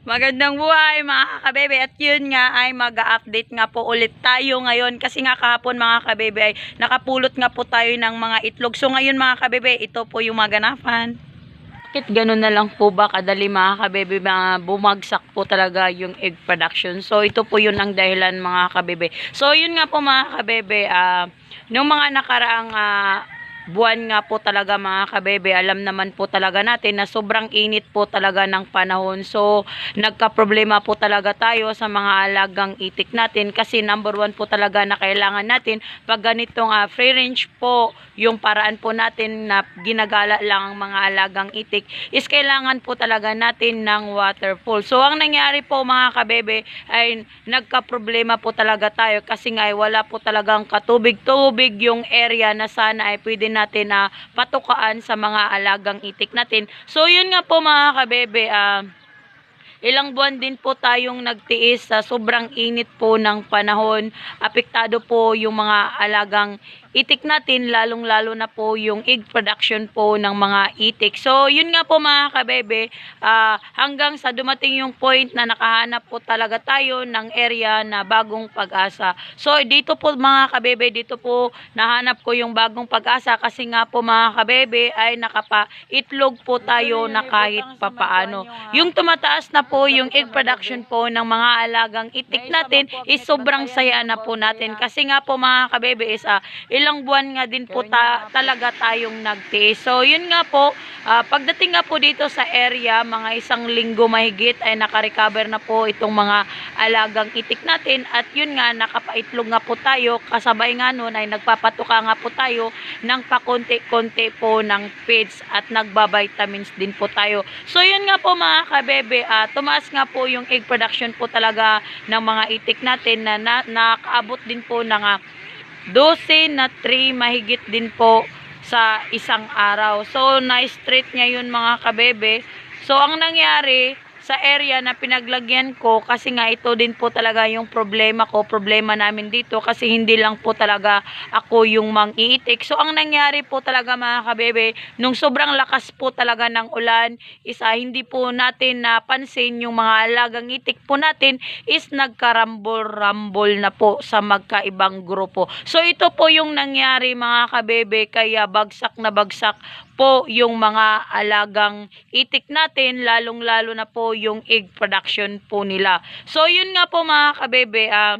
Magandang buhay mga kabebe at yun nga ay mag-update nga po ulit tayo ngayon kasi nga kahapon mga kabebe ay nakapulot nga po tayo ng mga itlog. So ngayon mga kabebe, ito po yung maganapan. Bakit ganun na lang po ba kadali mga kabebe bumagsak po talaga yung egg production. So ito po yun ang dahilan mga kabebe. So yun nga po mga kabebe, ah nung mga nakaraang ah, buwan nga po talaga mga kabebe, alam naman po talaga natin na sobrang init po talaga ng panahon. So, nagka-problema po talaga tayo sa mga alagang itik natin kasi number one po talaga na kailangan natin pag ganitong ah, free range po yung paraan po natin na ginagala lang ang mga alagang itik is kailangan po talaga natin ng water pool. So, ang nangyari po mga kabebe ay nagka-problema po talaga tayo kasi nga ay wala po talagang katubig-tubig yung area na sana ay pwede natin na patukaan sa mga alagang itik natin. So, yun nga po mga kabebe, ah, Ilang buwan din po tayong nagtiis sa sobrang init po ng panahon. Apektado po yung mga alagang itik natin, lalong-lalo na po yung egg production po ng mga itik. So, yun nga po mga kabebe, ah, hanggang sa dumating yung point na nakahanap po talaga tayo ng area na bagong pag-asa. So, dito po mga kabebe, dito po nahanap ko yung bagong pag-asa kasi nga po mga kabebe ay nakapa-itlog po tayo na kahit papaano. Yung tumataas na po yung egg production po ng mga alagang itik natin is sobrang saya na po natin. Kasi nga po mga kabebe is ah, ilang buwan nga din po ta- talaga tayong nagtiis. So yun nga po, ah, pagdating nga po dito sa area, mga isang linggo mahigit ay nakarecover na po itong mga alagang itik natin. At yun nga, nakapaitlog nga po tayo. Kasabay nga nun ay nagpapatuka nga po tayo ng pakonti-konti po ng feeds at nagbabitamins din po tayo. So yun nga po mga kabebe, ah, tumaas nga po yung egg production po talaga ng mga itik natin na, na nakaabot din po ng ah, 12 na 3 mahigit din po sa isang araw. So, na-street niya yun mga kabebe. So, ang nangyari sa area na pinaglagyan ko, kasi nga ito din po talaga yung problema ko, problema namin dito, kasi hindi lang po talaga ako yung mang-iitik. So, ang nangyari po talaga mga kabebe, nung sobrang lakas po talaga ng ulan, isa hindi po natin napansin yung mga alagang itik po natin is nagkarambol-rambol na po sa magkaibang grupo. So, ito po yung nangyari mga kabebe, kaya bagsak na bagsak po yung mga alagang itik natin, lalong-lalo na po yung egg production po nila. So, yun nga po mga kabebe, ah,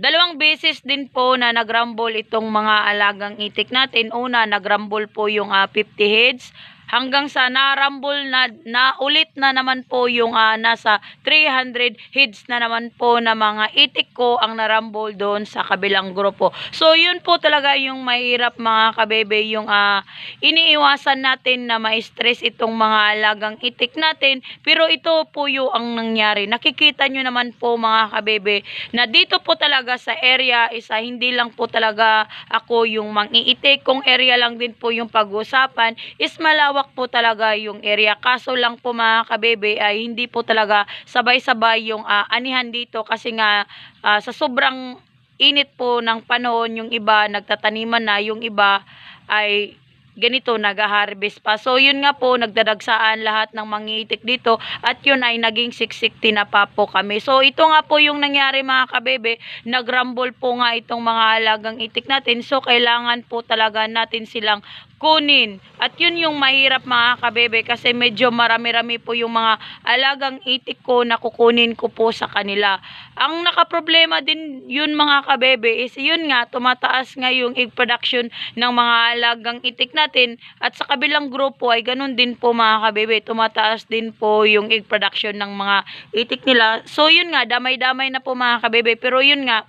Dalawang beses din po na nagrumble itong mga alagang itik natin. Una, nagrumble po yung ah, 50 heads. Hanggang sa narumble na, na ulit na naman po yung ah, nasa 300 heads na naman po na mga itik ko ang narumble doon sa kabilang grupo. So, yun po talaga yung mahirap mga kabebe, yung ah, iniiwasan natin na ma-stress itong mga alagang itik natin. Pero ito po yung ang nangyari. Nakikita nyo naman po mga kabebe na dito po talaga sa area isa hindi lang po talaga ako yung mang-iitik. Kung area lang din po yung pag-usapan is malawak po talaga yung area. Kaso lang po mga kabebe ay hindi po talaga sabay-sabay yung ah, anihan dito kasi nga ah, sa sobrang init po ng panahon yung iba nagtataniman na yung iba ay ganito nag-harvest pa. So yun nga po nagdadagsaan lahat ng mangitik dito at yun ay naging 660 na pa po kami. So ito nga po yung nangyari mga kabebe, nagrumble po nga itong mga alagang itik natin. So kailangan po talaga natin silang kunin. At yun yung mahirap mga kabebe kasi medyo marami-rami po yung mga alagang itik ko na kukunin ko po sa kanila. Ang nakaproblema din yun mga kabebe is yun nga tumataas nga yung egg production ng mga alagang itik natin at sa kabilang grupo ay ganun din po mga kabebe tumataas din po yung egg production ng mga itik nila. So yun nga damay-damay na po mga kabebe pero yun nga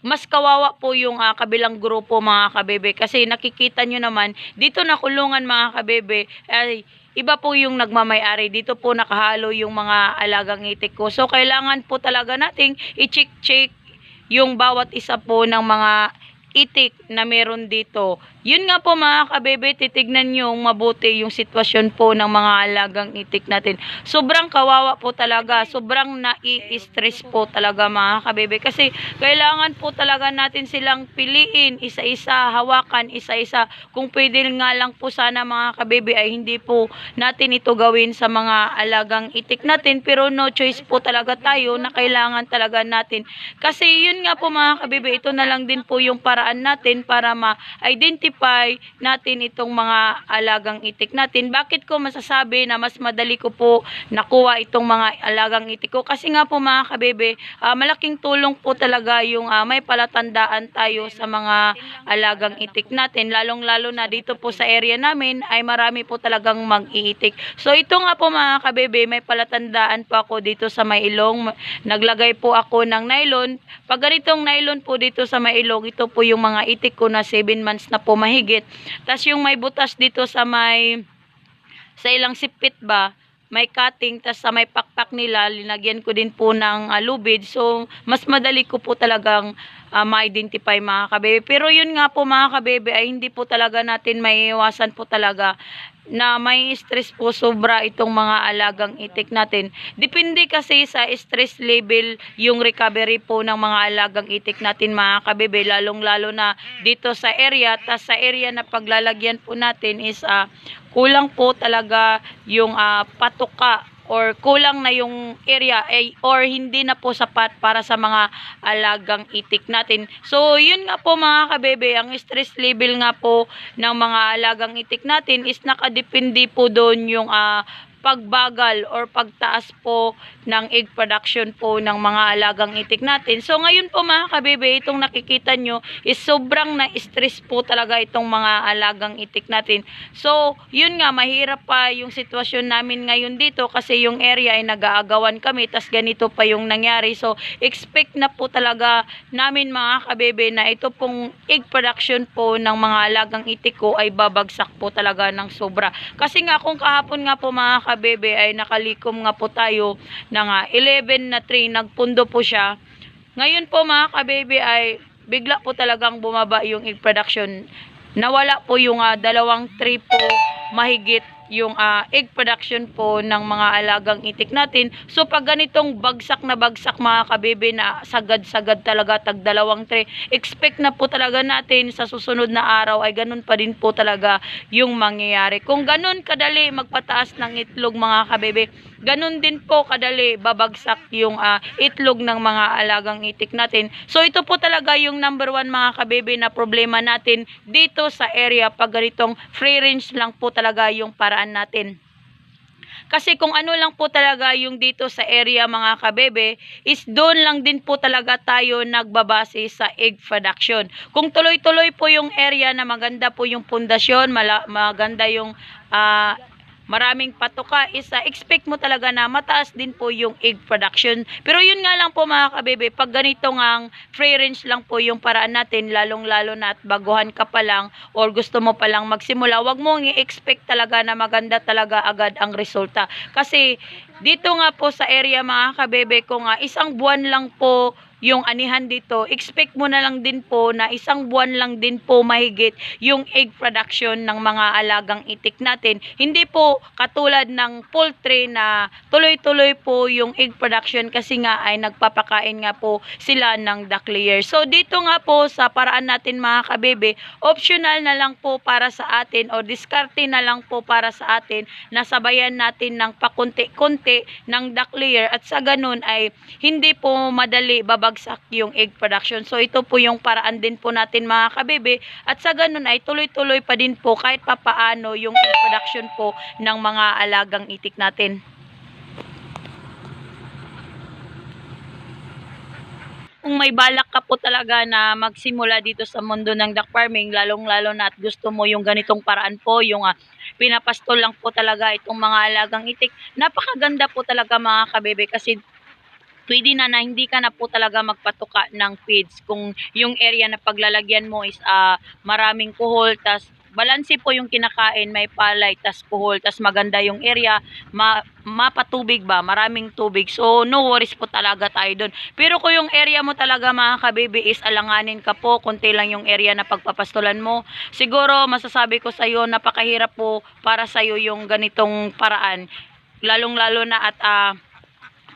mas kawawa po yung ah, kabilang grupo mga kabebe. Kasi nakikita nyo naman dito na kulungan mga kabebe ay iba po yung nagmamayari. Dito po nakahalo yung mga alagang itik ko. So kailangan po talaga nating i-check-check yung bawat isa po ng mga itik na meron dito Yun nga po mga kabebe, titignan nyo mabuti yung sitwasyon po ng mga alagang itik natin. Sobrang kawawa po talaga, sobrang nai-stress po talaga mga kabebe. Kasi kailangan po talaga natin silang piliin, isa-isa, hawakan, isa-isa. Kung pwede nga lang po sana mga kabebe ay hindi po natin ito gawin sa mga alagang itik natin. Pero no choice po talaga tayo na kailangan talaga natin. Kasi yun nga po mga kabebe, ito na lang din po yung paraan natin para ma-identify natin itong mga alagang itik natin. Bakit ko masasabi na mas madali ko po nakuha itong mga alagang itik ko? Kasi nga po mga kabebe, ah, malaking tulong po talaga yung ah, may palatandaan tayo sa mga alagang itik natin. Lalong-lalo na dito po sa area namin ay marami po talagang mag-iitik. So ito nga po mga kabebe, may palatandaan po ako dito sa may ilong. Naglagay po ako ng nylon. Pag ganitong nylon po dito sa may ilong, ito po yung mga itik ko na 7 months na po mahigit. Tapos yung may butas dito sa may sa ilang sipit ba, may cutting, tas sa may pakpak nila, linagyan ko din po ng ah, lubid. So, mas madali ko po talagang ah, ma-identify mga kabebe. Pero yun nga po mga kabebe, ay hindi po talaga natin may iwasan po talaga na may stress po sobra itong mga alagang itik natin. Depende kasi sa stress level yung recovery po ng mga alagang itik natin mga kabebe, lalong-lalo na dito sa area, tas sa area na paglalagyan po natin is ah, kulang po talaga yung ah, patuka or kulang na yung area ay or hindi na po sapat para sa mga alagang itik natin. So, yun nga po mga kabebe, ang stress level nga po ng mga alagang itik natin is nakadepende po doon yung ah, pagbagal or pagtaas po ng egg production po ng mga alagang itik natin. So ngayon po mga kabebe, itong nakikita nyo is sobrang na-stress po talaga itong mga alagang itik natin. So yun nga, mahirap pa yung sitwasyon namin ngayon dito kasi yung area ay nag-aagawan kami tas ganito pa yung nangyari. So expect na po talaga namin mga kabebe na ito pong egg production po ng mga alagang itik ko ay babagsak po talaga ng sobra. Kasi nga kung kahapon nga po mga kabebe ay nakalikom nga po tayo ng ah, 11 na tray, nagpundo po siya. Ngayon po mga kabebe ay bigla po talagang bumaba yung egg production. Nawala po yung ah, dalawang tray po mahigit yung ah, egg production po ng mga alagang itik natin. So pag ganitong bagsak na bagsak mga kabebe na sagad-sagad talaga tag dalawang tray, expect na po talaga natin sa susunod na araw ay ganun pa din po talaga yung mangyayari. Kung ganun kadali magpataas ng itlog mga kabebe, ganun din po kadali babagsak yung ah, itlog ng mga alagang itik natin. So ito po talaga yung number one mga kabebe na problema natin dito sa area pag ganitong free range lang po talaga yung paraan natin. Kasi kung ano lang po talaga yung dito sa area mga kabebe, is doon lang din po talaga tayo nagbabase sa egg production. Kung tuloy-tuloy po yung area na maganda po yung pundasyon, maganda yung ah, maraming patuka, is ah, expect mo talaga na mataas din po yung egg production. Pero yun nga lang po mga kabebe, pag ganito ngang free range lang po yung paraan natin, lalong-lalo na at baguhan ka pa lang or gusto mo pa lang magsimula, wag mo i-expect talaga na maganda talaga agad ang resulta. Kasi dito nga po sa area mga kabebe ko nga, isang buwan lang po yung anihan dito, expect mo na lang din po na isang buwan lang din po mahigit yung egg production ng mga alagang itik natin. Hindi po katulad ng poultry na tuloy-tuloy po yung egg production kasi nga ay nagpapakain nga po sila ng duck layer. So dito nga po sa paraan natin mga kabebe, optional na lang po para sa atin o diskarte na lang po para sa atin na sabayan natin ng pakunti-kunti ng duck layer at sa ganun ay hindi po madali babagsak yung egg production. So ito po yung paraan din po natin mga kabebe at sa ganun ay tuloy-tuloy pa din po kahit papaano yung egg production po ng mga alagang itik natin. kung may balak ka po talaga na magsimula dito sa mundo ng duck farming, lalong-lalo na at gusto mo yung ganitong paraan po, yung ah, pinapastol lang po talaga itong mga alagang itik. Napakaganda po talaga mga kabebe kasi pwede na na hindi ka na po talaga magpatuka ng feeds kung yung area na paglalagyan mo is ah, maraming kuhol tas balanse po yung kinakain, may palay, tas puhol, tas maganda yung area, ma mapatubig ba, maraming tubig. So, no worries po talaga tayo dun. Pero kung yung area mo talaga mga kabibi is alanganin ka po, konti lang yung area na pagpapastulan mo, siguro masasabi ko sa'yo, napakahirap po para sa'yo yung ganitong paraan. Lalong-lalo na at ah,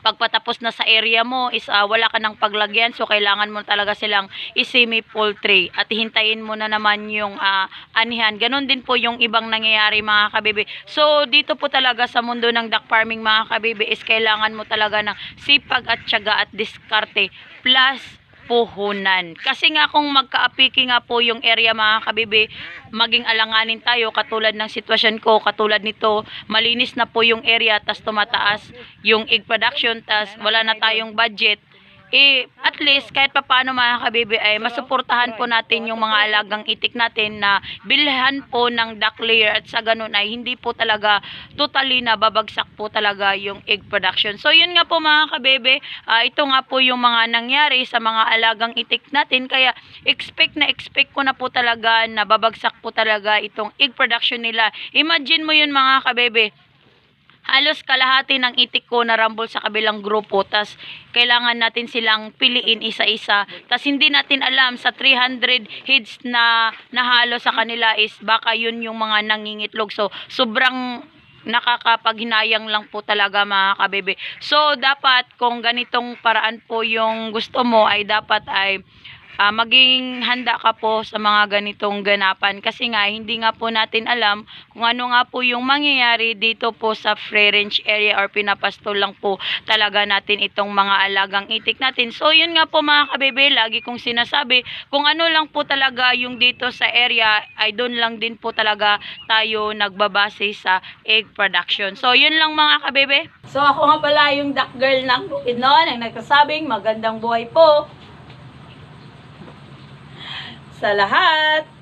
pagpatapos na sa area mo is ah, wala ka ng paglagyan so kailangan mo talaga silang isimi poultry at hintayin mo na naman yung ah, anihan. Ganon din po yung ibang nangyayari mga kabibi. So dito po talaga sa mundo ng duck farming mga kabibi is kailangan mo talaga ng sipag at tiyaga at diskarte plus puhunan. Kasi nga kung magkaapiki nga po yung area mga kabibi, maging alanganin tayo katulad ng sitwasyon ko, katulad nito, malinis na po yung area, tas tumataas yung egg production, tas wala na tayong budget, eh, at least, kahit pa paano mga kabibi, ay masuportahan po natin yung mga alagang itik natin na bilhan po ng duck layer at sa ganun ay hindi po talaga totally na babagsak po talaga yung egg production. So, yun nga po mga kabebe, ah, ito nga po yung mga nangyari sa mga alagang itik natin. Kaya, expect na expect ko na po talaga na babagsak po talaga itong egg production nila. Imagine mo yun mga kabebe, halos kalahati ng itik ko na rumble sa kabilang grupo tas kailangan natin silang piliin isa-isa. Tas hindi natin alam sa 300 heads na nahalo sa kanila is baka yun yung mga nangingitlog. So sobrang nakakapaghinayang lang po talaga mga kabebe. So dapat kung ganitong paraan po yung gusto mo ay dapat ay ah, maging handa ka po sa mga ganitong ganapan kasi nga hindi nga po natin alam kung ano nga po yung mangyayari dito po sa free range area or pinapastol lang po talaga natin itong mga alagang itik natin. So yun nga po mga kabebe, lagi kong sinasabi kung ano lang po talaga yung dito sa area ay doon lang din po talaga tayo nagbabase sa egg production. So yun lang mga kabebe. So ako nga pala yung duck girl ng Bukidnon ang nagsasabing magandang buhay po sa lahat.